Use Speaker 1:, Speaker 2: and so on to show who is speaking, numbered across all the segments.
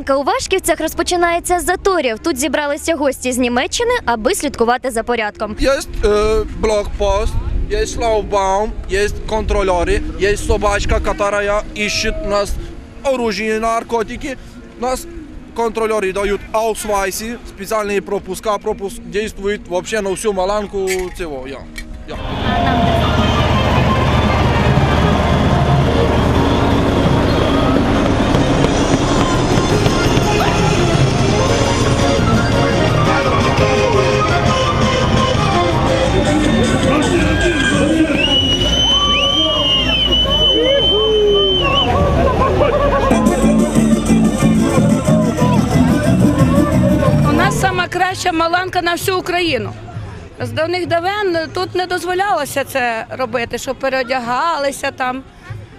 Speaker 1: Маланка у Вашківцях розпочинається з заторів. Тут зібралися гості з Німеччини, аби слідкувати за порядком.
Speaker 2: Есть э, блокпост, есть шлагбаум, есть контролеры, есть собачка, которая ищет у нас оружие, наркотики. Нас контролеры дают аусвайсы, специальные пропуска, пропуск действует вообще на всю Маланку всего. Я. Я.
Speaker 3: сама краща маланка на всю Україну. З давних давен тут не дозволялося це робити, щоб переодягалися там,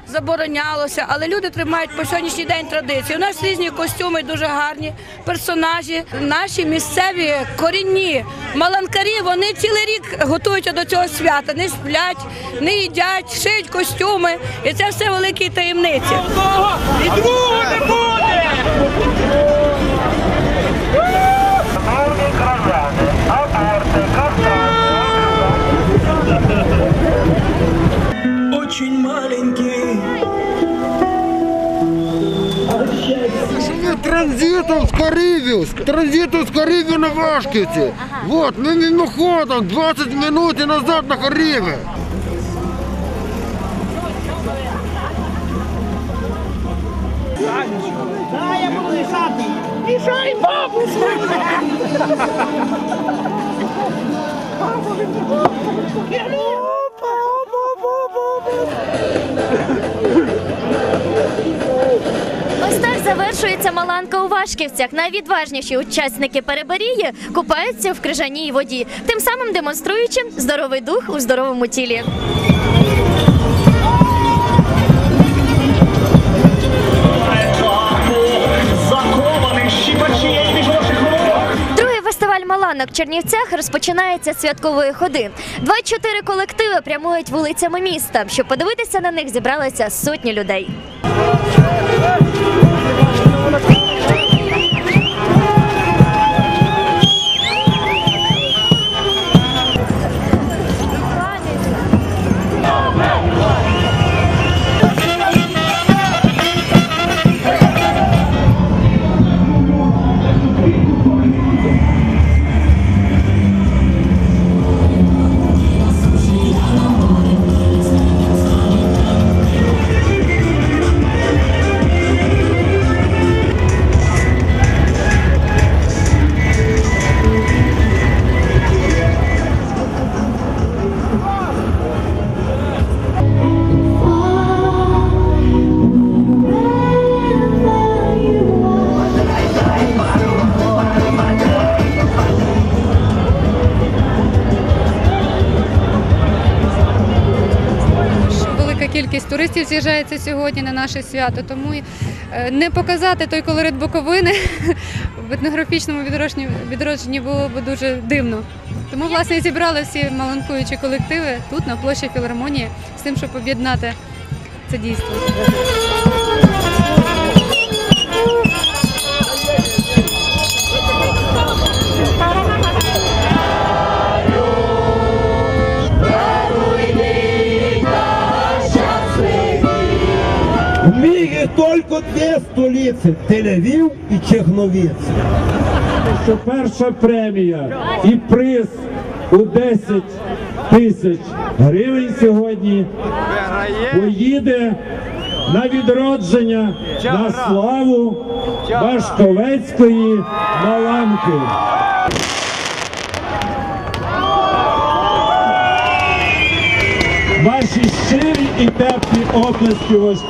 Speaker 3: заборонялося. Але люди тримають по сьогоднішній день традиції. У нас різні костюми, дуже гарні персонажі. Наші місцеві корінні маланкарі вони цілий рік готуються до цього свята. Не сплять, не їдять, шиють костюми. І це все великі таємниці.
Speaker 4: І другого не буде!
Speaker 5: Транзитом с Карибів, транзитом с Карибів на Вашківці. Вот, ми мимоходом 20 минут і назад на Карибі.
Speaker 1: Ось завершується Маланка у Вашківцях. Найвідважніші учасники переберії купаються в крижаній воді, тим самим демонструючи здоровий дух у здоровому тілі. Маланок в Чернівцях розпочинається святкової ходи. 24 колективи прямують вулицями міста. Щоб подивитися на них, зібралися сотні людей.
Speaker 6: Vamos, кількість туристів з'їжджається сьогодні на наше свято, тому е, не показати той колорит Буковини в етнографічному відродженні, було б дуже дивно. Тому, власне, зібрали всі маланкуючі колективи тут, на площі філармонії, з тим, щоб об'єднати це дійство.
Speaker 7: Только две столиці Тель-Авів і Чехновіць. Що перша премія і приз у 10 тисяч гривень сьогодні поїде на відродження на славу Башковецької Маланки. Ваші щирі і теплі оплески ось